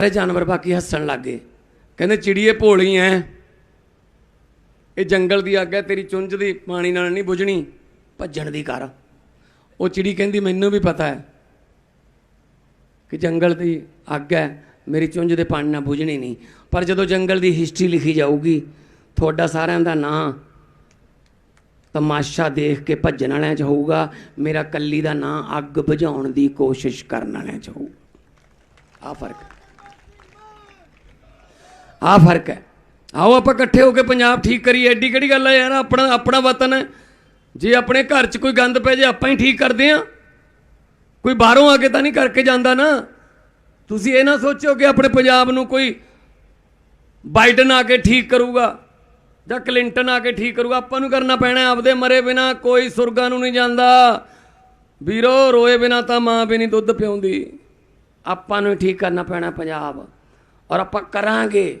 ਸਾਰੇ ਜਾਨਵਰ ਬਾਕੀ ਹੱਸਣ ਲੱਗ ਗਏ। ਕਹਿੰਦੇ, ਚਿੜੀਏ ਭੋਲੀ ਐ। ਇਹ ਜੰਗਲ ਦੀ ਅੱਗ ਹੈ ਤੇਰੀ ਚੁੰਝ ਦੀ ਪਾਣੀ ਨਾਲ ਨਹੀਂ ਬੁਝਣੀ। ਭੱਜਣ ਦੀ ਕਰ। ਉਹ ਚਿੜੀ ਕਹਿੰਦੀ, ਮੈਨੂੰ ਵੀ ਪਤਾ ਹੈ ਕਿ ਜੰਗਲ ਦੀ ਅੱਗ ਹੈ ਮੇਰੀ ਚੁੰਝ ਦੇ ਪਾਣੀ ਨਾਲ ਬੁਝਣੀ ਨਹੀਂ। ਪਰ ਜਦੋਂ ਜੰਗਲ ਦੀ ਹਿਸਟਰੀ ਲਿਖੀ ਜਾਊਗੀ, ਤੁਹਾਡਾ ਸਾਰਿਆਂ ਦਾ ਨਾਂ ਤਮਾਸ਼ਾ ਦੇਖ ਕੇ ਭੱਜਣ ਵਾਲਿਆਂ 'ਚ ਹੋਊਗਾ। ਮੇਰਾ ਕੱਲੀ ਦਾ ਨਾਂ ਅੱਗ ਬੁਝਾਉਣ ਦੀ ਕੋਸ਼ਿਸ਼ ਕਰਨ ਵਾਲਿਆਂ 'ਚ ਹੋਊ। ਆ ਫ਼ਰਕ। ਆ ਫ਼ਰਕ ਹੈ। ਆਓ ਆਪਾਂ ਇਕੱਠੇ ਹੋ ਕੇ ਪੰਜਾਬ ਠੀਕ ਕਰੀਏ। ਐਡੀ ਕਿਹੜੀ ਗੱਲ ਹੈ ਯਾਰ? ਆਪਣਾ ਆਪਣਾ ਵਤਨ ਹੈ। ਜੇ ਆਪਣੇ ਘਰ 'ਚ ਕੋਈ ਗੰਦ ਪੈ ਜੇ, ਆਪਾਂ ਹੀ ਠੀਕ ਕਰਦੇ ਆ ਕੋਈ ਬਾਹਰੋਂ ਆ ਕੇ ਤਾਂ ਨਹੀਂ ਕਰਕੇ ਜਾਂਦਾ ਨਾ। ਤੁਸੀਂ ਇਹ ਨਾ ਸੋਚੋ ਕਿ ਆਪਣੇ ਪੰਜਾਬ ਨੂੰ ਕੋਈ ਬਾਈਡਨ ਆ ਕੇ ਠੀਕ ਕਰੂਗਾ ਜਾਂ ਕਲਿੰਟਨ ਆ ਕੇ ਠੀਕ ਕਰੂਗਾ। ਆਪਾਂ ਨੂੰ ਕਰਨਾ ਪੈਣਾ ਆਪਦੇ ਮਰੇ ਬਿਨਾ ਕੋਈ ਸੁਰਗਾਂ ਨੂੰ ਨਹੀਂ ਜਾਂਦਾ। ਵੀਰੋ, ਰੋਏ ਬਿਨਾ ਤਾਂ ਮਾਂ ਵੀ ਨਹੀਂ ਦੁੱਧ ਪਿਉਂਦੀ। ਆਪਾਂ ਨੂੰ ਹੀ ਠੀਕ ਕਰਨਾ ਪੈਣਾ ਪੰਜਾਬ। ਔਰ ਆਪਾਂ ਕਰਾਂਗੇ।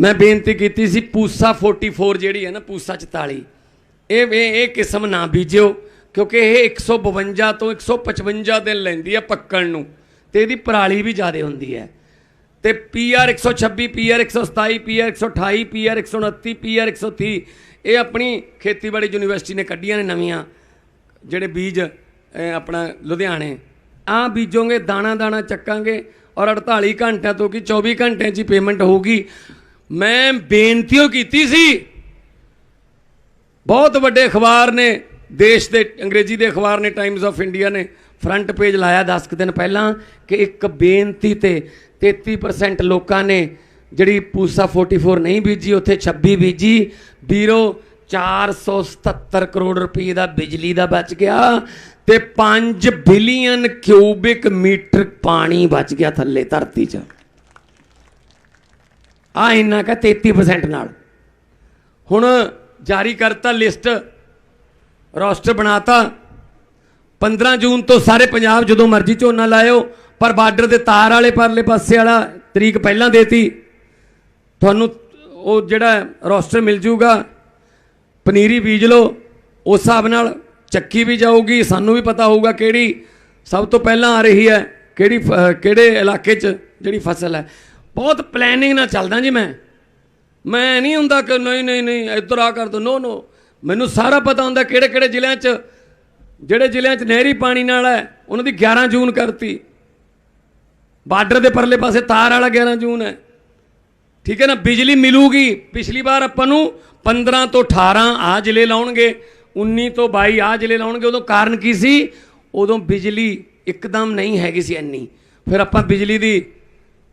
ਮੈਂ ਬੇਨਤੀ ਕੀਤੀ ਸੀ, ਪੂਸਾ 44 ਜਿਹੜੀ ਹੈ ਨਾ, ਪੂਸਾ 44 ਇਹ ਇਹ ਇਹ ਕਿਸਮ ਨਾ ਬੀਜਿਓ, ਕਿਉਂਕਿ ਇਹ 152 ਤੋਂ 155 ਦਿਨ ਲੈਂਦੀ ਹੈ ਪੱਕਣ ਨੂੰ। ਤੇ ਇਹਦੀ ਪਰਾਲੀ ਵੀ ਜ਼ਿਆਦਾ ਹੁੰਦੀ ਹੈ। ਤੇ PR 126 PR 127 PR 128 PR 129 PR 130 ਇਹ ਆਪਣੀ ਖੇਤੀਬਾੜੀ ਯੂਨੀਵਰਸਿਟੀ ਨੇ ਕੱਢੀਆਂ ਨੇ ਨਵੀਆਂ, ਜਿਹੜੇ ਬੀਜ ਆਪਣਾ ਲੁਧਿਆਣੇ। ਆ ਬੀਜੋਗੇ ਦਾਣਾ ਦਾਣਾ ਚੱਕਾਂਗੇ ਔਰ 48 ਘੰਟਿਆਂ ਤੋਂ ਕਿ 24 ਘੰਟਿਆਂ 'ਚ ਹੀ ਪੇਮੈਂਟ ਹੋਊਗੀ। ਮੈਂ ਬੇਨਤੀਓ ਕੀਤੀ ਸੀ। ਬਹੁਤ ਵੱਡੇ ਅਖਬਾਰ ਨੇ, ਦੇਸ਼ ਦੇ, ਅੰਗਰੇਜ਼ੀ ਦੇ ਅਖਬਾਰ ਨੇ ਟਾਈਮਸ ਆਫ ਇੰਡੀਆ ਨੇ ਫਰੰਟ ਪੇਜ ਲਾਇਆ 10 ਕੁ ਦਿਨ ਪਹਿਲਾਂ ਕਿ ਇੱਕ ਬੇਨਤੀ ਤੇ 33% ਲੋਕਾਂ ਨੇ ਜਿਹੜੀ ਪੂਸਾ 44 ਨਹੀਂ ਬੀਜੀ, ਉੱਥੇ 26 ਬੀਜੀ। ਵੀਰੋ 477 ਕਰੋੜ ਰੁਪਏ ਦਾ ਬਿਜਲੀ ਦਾ ਬਚ ਗਿਆ ਤੇ 5 ਬਿਲੀਅਨ ਕਿਊਬਿਕ ਮੀਟਰ ਪਾਣੀ ਬਚ ਗਿਆ ਥੱਲੇ ਧਰਤੀ 'ਚ। ਆ ਇੰਨਾ ਕਾ 33% ਨਾਲ। ਹੁਣ ਜਾਰੀ ਕਰਤਾ ਲਿਸਟ, ਰੋਸਟਰ ਬਣਾਤਾ। 15 ਜੂਨ ਤੋਂ ਸਾਰੇ ਪੰਜਾਬ ਜਦੋਂ ਮਰਜ਼ੀ ਝੋਨਾ ਲਾਇਓ, ਪਰ ਬਾਰਡਰ ਦੇ ਤਾਰ ਵਾਲੇ ਪਰਲੇ ਪਾਸੇ ਵਾਲਾ ਤਰੀਕ ਪਹਿਲਾਂ ਦੇਤੀ। ਤੁਹਾਨੂੰ ਉਹ ਜਿਹੜਾ ਰੋਸਟਰ ਮਿਲ ਜੂਗਾ, ਪਨੀਰੀ ਬੀਜ ਲਓ, ਉਸ ਹਿਸਾਬ ਨਾਲ ਚੱਕੀ ਵੀ ਜਾਊਗੀ। ਸਾਨੂੰ ਵੀ ਪਤਾ ਹੋਊਗਾ ਕਿਹੜੀ ਸਭ ਤੋਂ ਪਹਿਲਾਂ ਆ ਰਹੀ ਹੈ, ਕਿਹੜੀ ਫ- ਕਿਹੜੇ ਇਲਾਕੇ 'ਚ ਜਿਹੜੀ ਫਸਲ ਹੈ। ਬਹੁਤ ਪਲੈਨਿੰਗ ਨਾਲ ਚੱਲਦਾ ਜੀ ਮੈਂ। ਮੈਂ ਨਹੀਂ ਹੁੰਦਾ ਕਿ ਨਹੀਂ ਨਹੀਂ ਨਹੀਂ, ਇੱਧਰ ਆ ਕਰ ਦੋ ਨੋ ਨੋ ਮੈਨੂੰ ਸਾਰਾ ਪਤਾ ਹੁੰਦਾ ਕਿਹੜੇ ਕਿਹੜੇ ਜ਼ਿਲ੍ਹਿਆਂ 'ਚ, ਜਿਹੜੇ ਜ਼ਿਲ੍ਹਿਆਂ 'ਚ ਨਹਿਰੀ ਪਾਣੀ ਨਾਲ ਹੈ, ਉਹਨਾਂ ਦੀ 11 ਜੂਨ ਕਰਤੀ। ਬਾਰਡਰ ਦੇ ਪਰਲੇ ਪਾਸੇ ਤਾਰ ਵਾਲਾ 11 ਜੂਨ ਹੈ। ਠੀਕ ਹੈ ਨਾ, ਬਿਜਲੀ ਮਿਲੂਗੀ। ਪਿਛਲੀ ਵਾਰ ਆਪਾਂ ਨੂੰ 15 ਤੋਂ 18 ਆ ਜ਼ਿਲ੍ਹੇ ਲਾਉਣਗੇ 19 ਤੋਂ 22 ਆ ਜ਼ਿਲ੍ਹੇ ਲਾਉਣਗੇ। ਉਦੋਂ ਕਾਰਨ ਕੀ ਸੀ? ਉਦੋਂ ਬਿਜਲੀ ਇੱਕਦਮ ਨਹੀਂ ਹੈਗੀ ਸੀ ਇੰਨੀ। ਫਿਰ ਆਪਾਂ ਬਿਜਲੀ ਦੀ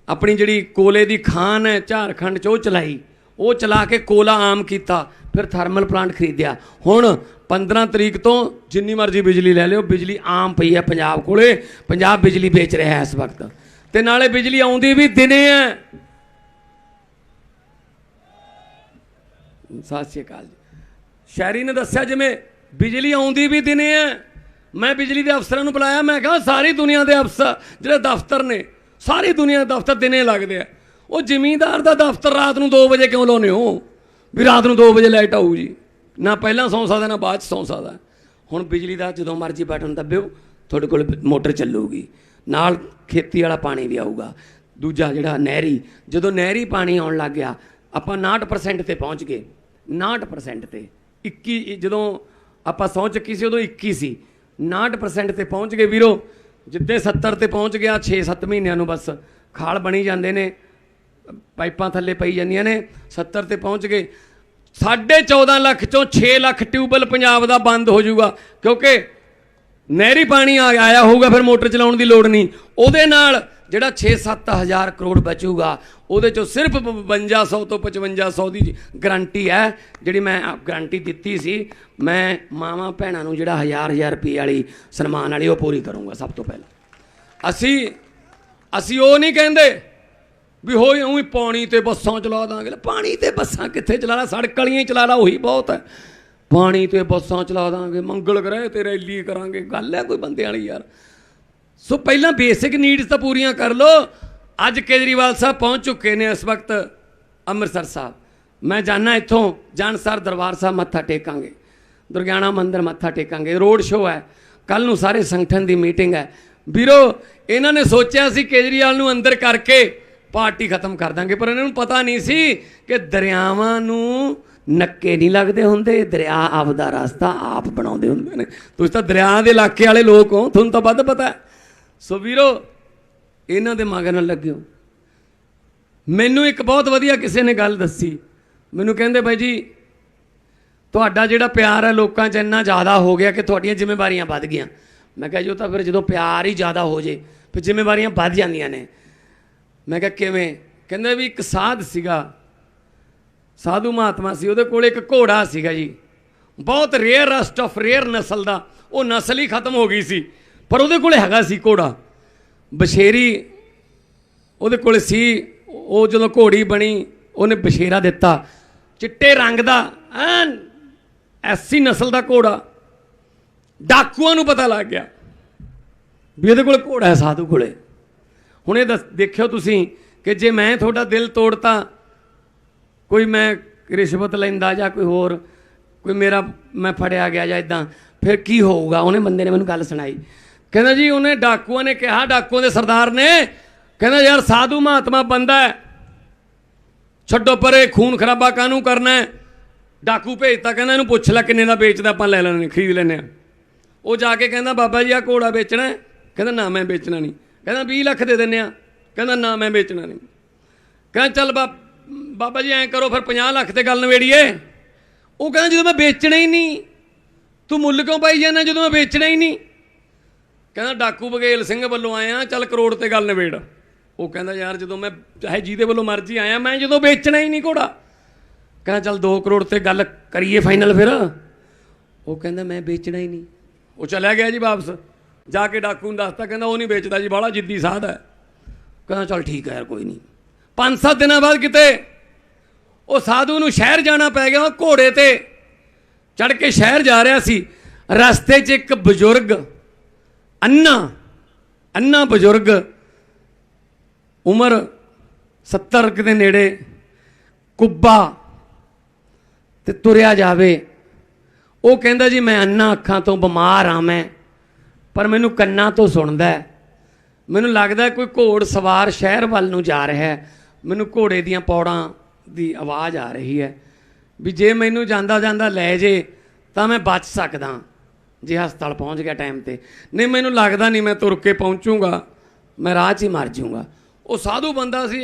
ਆਪਣੀ ਜਿਹੜੀ ਕੋਲੇ ਦੀ ਖਾਨ ਹੈ, ਝਾਰਖੰਡ 'ਚ ਉਹ ਚਲਾਈ। ਉਹ ਚਲਾ ਕੇ ਕੋਲਾ ਆਮ ਕੀਤਾ, ਫਿਰ ਥਰਮਲ ਪਲਾਂਟ ਖਰੀਦਿਆ। ਹੁਣ 15 ਤਰੀਕ ਤੋਂ ਜਿੰਨੀ ਮਰਜ਼ੀ ਬਿਜਲੀ ਲੈ ਲਿਓ, ਬਿਜਲੀ ਆਮ ਪਈ ਹੈ ਪੰਜਾਬ ਕੋਲੇ, ਪੰਜਾਬ ਬਿਜਲੀ ਵੇਚ ਰਿਹਾ ਹੈ ਇਸ ਵਕਤ। ਤੇ ਨਾਲੇ ਬਿਜਲੀ ਆਉਂਦੀ ਵੀ ਦਿਨੇ ਹੈ। ਸਤਿ ਸ਼੍ਰੀ ਅਕਾਲ ਜੀ। ਸ਼ਹਿਰੀ ਨੇ ਦੱਸਿਆ ਜਿਵੇਂ ਬਿਜਲੀ ਆਉਂਦੀ ਵੀ ਦਿਨੇ ਹੈ, ਮੈਂ ਬਿਜਲੀ ਦੇ ਅਫਸਰਾਂ ਨੂੰ ਬੁਲਾਇਆ, ਮੈਂ ਕਿਹਾ ਸਾਰੀ ਦੁਨੀਆ ਦੇ ਅਫਸਰ, ਜਿਹੜੇ ਦਫ਼ਤਰ ਨੇ ਸਾਰੀ ਦੁਨੀਆ ਦੇ ਦਫ਼ਤਰ ਦਿਨੇ ਲੱਗਦੇ ਆ। ਉਹ ਜ਼ਮੀਂਦਾਰ ਦਾ ਦਫ਼ਤਰ ਰਾਤ ਨੂੰ 2 ਵਜੇ ਕਿਉਂ ਲਾਉਨੇ ਹੋ? ਵੀ ਰਾਤ ਨੂੰ 2 ਵਜੇ ਲਾਈਟ ਆਊ ਜੀ। ਨਾ ਪਹਿਲਾਂ ਸੌਂ ਸਕਦਾ, ਨਾ ਬਾਅਦ ਚ ਸੌਂ ਸਕਦਾ। ਹੁਣ ਬਿਜਲੀ ਦਾ ਜਦੋਂ ਮਰਜ਼ੀ ਬਟਨ ਦੱਬਿਓ, ਤੁਹਾਡੇ ਕੋਲ ਮੋਟਰ ਚੱਲੂਗੀ। ਨਾਲ ਖੇਤੀ ਵਾਲਾ ਪਾਣੀ ਵੀ ਆਊਗਾ। ਦੂਜਾ ਜਿਹੜਾ ਨਹਿਰੀ, ਜਦੋਂ ਨਹਿਰੀ ਪਾਣੀ ਆਉਣ ਲੱਗ ਗਿਆ, ਆਪਾਂ 59% ਤੇ ਪਹੁੰਚ ਗਏ। 59% ਤੇ। 21 ਜਦੋਂ ਆਪਾਂ ਸਹੁੰ ਚੱਕੀ ਸੀ, ਉਦੋਂ 21 ਸੀ। 59% ਤੇ ਪਹੁੰਚ ਗਏ ਵੀਰੋ। ਜਿੱਦੇ 70 ਤੇ ਪਹੁੰਚ ਗਿਆ 6-7 ਮਹੀਨਿਆਂ ਨੂੰ ਬਸ ਖਾਲ ਬਣੀ ਜਾਂਦੇ ਨੇ, ਪਾਈਪਾਂ ਥੱਲੇ ਪਈ ਜਾਂਦੀਆਂ ਨੇ 70 ਤੇ ਪਹੁੰਚ ਗਏ। ਸਾਢੇ 14 ਲੱਖ ਚੋਂ 6 ਲੱਖ ਟਿਊਬਲ ਪੰਜਾਬ ਦਾ ਬੰਦ ਹੋ ਜਾਊਗਾ, ਕਿਉਂਕਿ ਨਹਿਰੀ ਪਾਣੀ ਆ, ਆਇਆ ਹੋਊਗਾ, ਫਿਰ ਮੋਟਰ ਚਲਾਉਣ ਦੀ ਲੋੜ ਨਹੀਂ। ਉਹਦੇ ਨਾਲ ਜਿਹੜਾ 6-7 ਹਜ਼ਾਰ ਕਰੋੜ ਬਚੂਗਾ, ਉਹਦੇ ਚੋਂ ਸਿਰਫ 5200 ਤੋਂ 5500 ਦੀ ਗਰੰਟੀ ਹੈ, ਜਿਹੜੀ ਮੈਂ ਗਰੰਟੀ ਦਿੱਤੀ ਸੀ। ਮੈਂ ਮਾਵਾਂ ਭੈਣਾਂ ਨੂੰ ਜਿਹੜਾ ਹਜ਼ਾਰ ਹਜ਼ਾਰ ਰੁਪਏ ਵਾਲੀ ਸਨਮਾਨ ਵਾਲੀ ਉਹ ਪੂਰੀ ਕਰੂੰਗਾ ਸਭ ਤੋਂ ਪਹਿਲਾਂ। ਅਸੀਂ ਅਸੀਂ ਉਹ ਨਹੀਂ ਕਹਿੰਦੇ ਵੀ ਹੋਈ ਉਹੀ ਪਾਣੀ ਤੇ ਬੱਸਾਂ ਚਲਾ ਦਾਂਗੇ। ਪਾਣੀ ਤੇ ਬੱਸਾਂ ਕਿੱਥੇ ਚਲਾ ਲਾ? ਸੜਕ ਵਾਲੀਆਂ ਹੀ ਚਲਾ ਲਾ, ਉਹੀ ਬਹੁਤ ਹੈ। ਪਾਣੀ ਤੇ ਬੱਸਾਂ ਚਲਾ ਦਾਂਗੇ, ਮੰਗਲ ਗ੍ਰਹਿ ਤੇ ਰੈਲੀ ਕਰਾਂਗੇ। ਗੱਲ ਹੈ ਕੋਈ ਬੰਦੇ ਵਾਲੀ ਯਾਰ। ਸੋ ਪਹਿਲਾਂ ਬੇਸਿਕ ਨੀਡਸ ਤਾਂ ਪੂਰੀਆਂ ਕਰ ਲੋ ਅੱਜ ਕੇਜਰੀਵਾਲ ਸਾਹਿਬ ਪਹੁੰਚ ਚੁੱਕੇ ਨੇ ਇਸ ਵਕਤ ਅੰਮ੍ਰਿਤਸਰ ਸਾਹਿਬ। ਮੈਂ ਜਾਣਾ ਇੱਥੋਂ ਜਾਨਸਰ ਦਰਬਾਰ ਸਾਹਿਬ ਮੱਥਾ ਟੇਕਾਂਗੇ। ਦੁਰਗਿਆਣਾ ਮੰਦਿਰ ਮੱਥਾ ਟੇਕਾਂਗੇ। ਰੋਡ ਸ਼ੋਅ ਹੈ। ਕੱਲ ਨੂੰ ਸਾਰੇ ਸੰਗਠਨ ਦੀ ਮੀਟਿੰਗ ਹੈ। ਵੀਰੋ, ਇਹਨਾਂ ਨੇ ਸੋਚਿਆ ਸੀ ਕੇਜਰੀਵਾਲ ਨੂੰ ਅੰਦਰ ਕਰਕੇ ਪਾਰਟੀ ਖਤਮ ਕਰ ਦਾਂਗੇ, ਪਰ ਇਹਨਾਂ ਨੂੰ ਪਤਾ ਨਹੀਂ ਸੀ ਕਿ ਦਰਿਆਵਾਂ ਨੂੰ ਨੱਕੇ ਨਹੀਂ ਲੱਗਦੇ ਹੁੰਦੇ। ਦਰਿਆ ਆਪਦਾ ਰਸਤਾ ਆਪ ਬਣਾਉਂਦੇ ਹੁੰਦੇ ਨੇ। ਤੁਸੀਂ ਤਾਂ ਦਰਿਆ ਦੇ ਇਲਾਕੇ ਵਾਲੇ ਲੋਕ ਹੋ, ਤੁਹਾਨੂੰ ਤਾਂ ਵੱਧ ਪਤਾ ਹੈ। ਸੋ ਵੀਰੋ, ਇਹਨਾਂ ਦੇ ਮਗਰ ਨਾਲ ਲੱਗਿਓ ਮੈਨੂੰ ਇੱਕ ਬਹੁਤ ਵਧੀਆ ਕਿਸੇ ਨੇ ਗੱਲ ਦੱਸੀ। ਮੈਨੂੰ ਕਹਿੰਦੇ, ਬਾਈ ਜੀ, ਤੁਹਾਡਾ ਜਿਹੜਾ ਪਿਆਰ ਹੈ ਲੋਕਾਂ 'ਚ ਇੰਨਾ ਜ਼ਿਆਦਾ ਹੋ ਗਿਆ ਕਿ ਤੁਹਾਡੀਆਂ ਜ਼ਿੰਮੇਵਾਰੀਆਂ ਵੱਧ ਗਈਆਂ। ਮੈਂ ਕਿਹਾ ਜੀ ਉਹ ਤਾਂ ਫਿਰ ਜਦੋਂ ਪਿਆਰ ਹੀ ਜ਼ਿਆਦਾ ਹੋ ਜੇ, ਫਿਰ ਜ਼ਿੰਮੇਵਾਰੀਆਂ ਵੱਧ ਜਾਂਦੀਆਂ ਨੇ। ਮੈਂ ਕਿਹਾ, ਕਿਵੇਂ? ਕਹਿੰਦੇ ਵੀ ਇੱਕ ਸਾਧ ਸੀਗਾ। ਸਾਧੂ ਮਹਾਤਮਾ ਸੀ, ਉਹਦੇ ਕੋਲ ਇੱਕ ਘੋੜਾ ਸੀਗਾ ਜੀ। ਬਹੁਤ ਰੇਅਰ ਰਸਟ ਆਫ ਰੇਅਰ ਨਸਲ ਦਾ, ਉਹ ਨਸਲ ਹੀ ਖਤਮ ਹੋ ਗਈ ਸੀ। ਪਰ ਉਹਦੇ ਕੋਲੇ ਹੈਗਾ ਸੀ ਘੋੜਾ। ਬਸ਼ੇਰੀ ਉਹਦੇ ਕੋਲੇ ਸੀ। ਉਹ ਜਦੋਂ ਘੋੜੀ ਬਣੀ, ਉਹਨੇ ਬਸ਼ੇਰਾ ਦਿੱਤਾ। ਚਿੱਟੇ ਰੰਗ ਦਾ, ਐਨ ਐਸੀ ਨਸਲ ਦਾ ਘੋੜਾ। ਡਾਕੂਆਂ ਨੂੰ ਪਤਾ ਲੱਗ ਗਿਆ ਵੀ ਇਹਦੇ ਕੋਲ ਘੋੜਾ ਹੈ ਸਾਧੂ ਕੋਲੇ। ਹੁਣ ਇਹ ਦੱਸ- ਦੇਖਿਓ ਤੁਸੀਂ ਕਿ ਜੇ ਮੈਂ ਤੁਹਾਡਾ ਦਿਲ ਤੋੜਤਾ, ਕੋਈ ਮੈਂ ਰਿਸ਼ਵਤ ਲੈਂਦਾ ਜਾਂ ਕੋਈ ਹੋਰ, ਕੋਈ ਮੇਰਾ ਮੈਂ ਫੜਿਆ ਗਿਆ ਜਾਂ ਇਦਾਂ ਫਿਰ ਕੀ ਹੋਊਗਾ? ਉਹਨੇ ਬੰਦੇ ਨੇ ਮੈਨੂੰ ਗੱਲ ਸੁਣਾਈ। ਕਹਿੰਦਾ ਜੀ, ਉਹਨੇ ਡਾਕੂਆਂ ਨੇ ਕਿਹਾ, ਡਾਕੂਆਂ ਦੇ ਸਰਦਾਰ ਨੇ, ਕਹਿੰਦਾ ਯਾਰ ਸਾਧੂ ਮਹਾਤਮਾ ਬੰਦਾ ਹੈ। ਛੱਡੋ ਪਰੇ, ਖੂਨ ਖਰਾਬਾ ਕਾਹਨੂੰ ਕਰਨਾ ਹੈ? ਡਾਕੂ ਭੇਜਤਾ, ਕਹਿੰਦਾ ਇਹਨੂੰ ਪੁੱਛ ਲੈ ਕਿੰਨੇ ਦਾ ਵੇਚਦਾ, ਆਪਾਂ ਲੈ ਲੈਣੇ ਖਰੀਦ ਲੈਣੇ ਆ ਉਹ ਜਾ ਕੇ ਕਹਿੰਦਾ, ਬਾਬਾ ਜੀ ਆ ਘੋੜਾ ਵੇਚਣਾ ਕਹਿੰਦਾ, ਨਾ ਮੈਂ ਵੇਚਣਾ ਨਹੀਂ। ਕਹਿੰਦਾ 20 ਲੱਖ ਦੇ ਦਿੰਨੇ ਆ ਕਹਿੰਦਾ, ਨਾ ਮੈਂ ਵੇਚਣਾ ਨਹੀਂ। ਕਹਿੰਦਾ, ਚੱਲ ਬਾ- ਬਾਬਾ ਜੀ, ਐਂ ਕਰੋ, ਫਿਰ 50 ਲੱਖ ਤੇ ਗੱਲ ਨਵੇੜੀਏ ਉਹ ਕਹਿੰਦਾ, ਜਦੋਂ ਮੈਂ ਵੇਚਣਾ ਹੀ ਨਹੀਂ, ਤੂੰ ਮੁੱਲ ਕਿਉਂ ਪਾਈ ਜਾਂਦਾ ਜਦੋਂ ਮੈਂ ਵੇਚਣਾ ਹੀ ਨਹੀਂ? ਕਹਿੰਦਾ, ਡਾਕੂ ਬਗੇਲ ਸਿੰਘ ਵੱਲੋਂ ਆਇਆ, ਚੱਲ ਕਰੋੜ ਤੇ ਗੱਲ ਨਵੇੜ ਉਹ ਕਹਿੰਦਾ, ਯਾਰ, ਜਦੋਂ ਮੈਂ ਚਾਹੇ ਜਿਹਦੇ ਵੱਲੋਂ ਮਰਜ਼ੀ ਆਇਆ, ਮੈਂ ਜਦੋਂ ਵੇਚਣਾ ਹੀ ਨਹੀਂ ਘੋੜਾ। ਕਹਿੰਦਾ, ਚੱਲ 2 ਕਰੋੜ ਤੇ ਗੱਲ ਕਰੀਏ ਫਾਈਨਲ ਫਿਰ। ਉਹ ਕਹਿੰਦਾ, ਮੈਂ ਵੇਚਣਾ ਹੀ ਨਹੀਂ। ਉਹ ਚਲਿਆ ਗਿਆ ਜੀ ਵਾਪਸ। ਜਾ ਕੇ ਡਾਕੂ ਨੂੰ ਦੱਸਤਾ, ਕਹਿੰਦਾ, ਉਹ ਨਹੀਂ ਵੇਚਦਾ ਜੀ, ਬਾਹਲਾ ਜਿੱਦੀ ਸਾਧ ਹੈ। ਕਹਿੰਦਾ, ਚੱਲ ਠੀਕ ਹੈ ਯਾਰ, ਕੋਈ ਨਹੀਂ। ਪੰਜ ਸੱਤ ਦਿਨਾਂ ਬਾਅਦ ਕਿਤੇ ਉਹ ਸਾਧੂ ਨੂੰ ਸ਼ਹਿਰ ਜਾਣਾ ਪੈ ਗਿਆ, ਉਹ ਘੋੜੇ ਤੇ ਚੜ ਕੇ ਸ਼ਹਿਰ ਜਾ ਰਿਹਾ ਸੀ। ਰਸਤੇ 'ਚ ਇੱਕ ਬਜ਼ੁਰਗ ਅੰਨਾ ਅੰਨਾ ਬਜ਼ੁਰਗ ਉਮਰ 70 ਦੇ ਨੇੜੇ ਕੁੱਬਾ ਤੇ ਤੁਰਿਆ ਜਾਵੇ ਉਹ ਕਹਿੰਦਾ ਜੀ ਮੈਂ ਅੰਨਾ ਅੱਖਾਂ ਤੋਂ ਬਿਮਾਰ ਆ ਮੈਂ ਪਰ ਮੈਨੂੰ ਕੰਨਾਂ ਤੋਂ ਸੁਣਦਾ ਮੈਨੂੰ ਲੱਗਦਾ ਕੋਈ ਘੋੜ ਸਵਾਰ ਸ਼ਹਿਰ ਵੱਲ ਨੂੰ ਜਾ ਰਿਹਾ ਹੈ ਮੈਨੂੰ ਘੋੜੇ ਦੀਆਂ ਪੌੜਾਂ ਦੀ ਆਵਾਜ਼ ਆ ਰਹੀ ਹੈ ਵੀ ਜੇ ਮੈਨੂੰ ਜਾਂਦਾ ਜਾਂਦਾ ਲੈ ਜੇ ਤਾਂ ਮੈਂ ਬਚ ਸਕਦਾ ਜੇ ਹਸਪਤਾਲ ਪਹੁੰਚ ਗਿਆ ਟਾਈਮ ਤੇ। ਨਹੀਂ, ਮੈਨੂੰ ਲੱਗਦਾ ਨਹੀਂ ਮੈਂ ਤੁਰ ਕੇ ਪਹੁੰਚੂਗਾ। ਮੈਂ ਰਾਹ 'ਚ ਹੀ ਮਰ ਜਾਊਂਗਾ। ਉਹ ਸਾਧੂ ਬੰਦਾ ਸੀ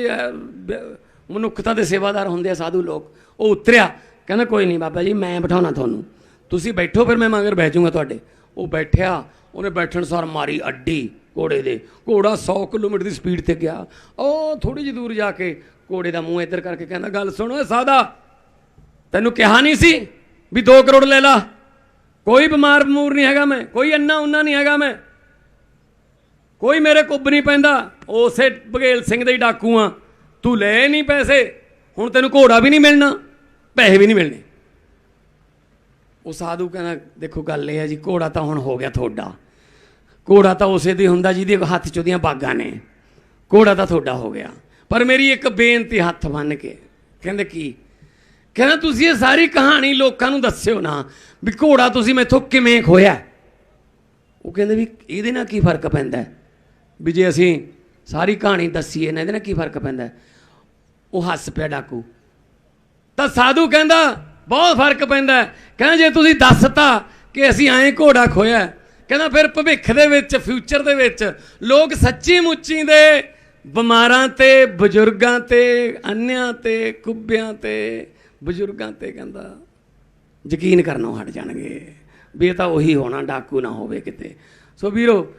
ਮਨੁੱਖਤਾ ਦੇ ਸੇਵਾਦਾਰ ਹੁੰਦੇ ਆ ਸਾਧੂ ਲੋਕ। ਉਹ ਉਤਰਿਆ। ਕਹਿੰਦਾ, ਕੋਈ ਨਹੀਂ ਬਾਬਾ ਜੀ, ਮੈਂ ਬਿਠਾਉਣਾ ਤੁਹਾਨੂੰ। ਤੁਸੀਂ ਬੈਠੋ, ਫਿਰ ਮੈਂ ਮਗਰ ਬਹਿ ਜਾਊਂਗਾ ਤੁਹਾਡੇ। ਉਹ ਬੈਠਿਆ। ਉਹਨੇ ਬੈਠਣ ਸਾਰ ਮਾਰੀ ਅੱਡੀ ਘੋੜੇ ਦੇ। ਘੋੜਾ 100 ਕਿਲੋਮੀਟਰ ਦੀ ਸਪੀਡ ਤੇ ਗਿਆ। ਉਹ ਥੋੜੀ ਜਿਹੀ ਦੂਰ ਜਾ ਕੇ ਘੋੜੇ ਦਾ ਮੂੰਹ ਇੱਧਰ ਕਰਕੇ ਕਹਿੰਦਾ, ਗੱਲ ਸੁਣੋ ਓਏ ਸਾਦਾ ਤੈਨੂੰ ਕਿਹਾ ਨਹੀਂ ਸੀ ਵੀ 2 ਕਰੋੜ ਲੈ ਲਾ? ਕੋਈ ਬਿਮਾਰ ਬਮੂਰ ਨਹੀਂ ਹੈਗਾ ਮੈਂ, ਕੋਈ ਅੰਨਾ ਉਨਾ ਨਹੀਂ ਹੈਗਾ ਮੈਂ। ਕੋਈ ਮੇਰੇ ਕੁੱਬ ਨਹੀਂ ਪੈਂਦਾ, ਉਸੇ ਬਘੇਲ ਸਿੰਘ ਦੇ ਹੀ ਡਾਕੂ ਆ। ਤੂੰ ਲੈ ਨਹੀਂ ਪੈਸੇ, ਹੁਣ ਤੈਨੂੰ ਘੋੜਾ ਵੀ ਨਹੀਂ ਮਿਲਣਾ, ਪੈਸੇ ਵੀ ਨਹੀਂ ਮਿਲਣੇ। ਉਹ ਸਾਧੂ ਕਹਿੰਦਾ, ਦੇਖੋ ਗੱਲ ਇਹ ਹੈ ਜੀ, ਘੋੜਾ ਤਾਂ ਹੁਣ ਹੋ ਗਿਆ ਤੁਹਾਡਾ। ਘੋੜਾ ਤਾਂ ਉਸੇ ਦੇ ਹੁੰਦਾ ਜਿਹਦੇ ਹੱਥ 'ਚ ਉਹਦੀਆਂ ਬਾਗਾਂ ਨੇ। ਘੋੜਾ ਤਾਂ ਤੁਹਾਡਾ ਹੋ ਗਿਆ। ਪਰ ਮੇਰੀ ਇੱਕ ਬੇਨਤੀ ਹੱਥ ਬੰਨ ਕੇ, ਕਹਿੰਦੇ ਕੀ? ਕਹਿੰਦਾ, ਤੁਸੀਂ ਇਹ ਸਾਰੀ ਕਹਾਣੀ ਲੋਕਾਂ ਨੂੰ ਦੱਸਿਓ ਨਾ ਵੀ ਘੋੜਾ ਤੁਸੀਂ ਮੈਥੋਂ ਕਿਵੇਂ ਖੋਇਆ ਉਹ ਕਹਿੰਦੇ ਵੀ ਇਹਦੇ ਨਾਲ ਕੀ ਫ਼ਰਕ ਪੈਂਦਾ ਵੀ ਜੇ ਅਸੀਂ ਸਾਰੀ ਕਹਾਣੀ ਦੱਸੀਏ ਨਾ, ਇਹਦੇ ਨਾਲ ਕੀ ਫ਼ਰਕ ਪੈਂਦਾ ਉਹ ਹੱਸ ਪਿਆ ਡਾਕੂ। ਤਾਂ ਸਾਧੂ ਕਹਿੰਦਾ, ਬਹੁਤ ਫ਼ਰਕ ਪੈਂਦਾ ਕਹਿੰਦਾ, ਜੇ ਤੁਸੀਂ ਦੱਸਤਾ ਕਿ ਅਸੀਂ ਐਂ ਘੋੜਾ ਖੋਇਆ ਕਹਿੰਦਾ, ਫਿਰ ਭਵਿੱਖ ਦੇ ਵਿੱਚ, ਫਿਊਚਰ ਦੇ ਵਿੱਚ ਲੋਕ ਸੱਚੀ ਮੁੱਚੀ ਦੇ ਬਿਮਾਰਾਂ ਤੇ, ਬਜ਼ੁਰਗਾਂ ਤੇ, ਅੰਨਿਆਂ ਤੇ ਕੁੱਬਿਆਂ ਤੇ ਬਜ਼ੁਰਗਾਂ ਤੇ ਕਹਿੰਦਾ, ਯਕੀਨ ਕਰਨੋਂ ਹਟ ਜਾਣਗੇ। ਵੀ ਇਹ ਤਾਂ ਉਹੀ ਹੋਣਾ, ਡਾਕੂ ਨਾ ਹੋਵੇ ਕਿਤੇ। ਸੋ ਵੀਰੋ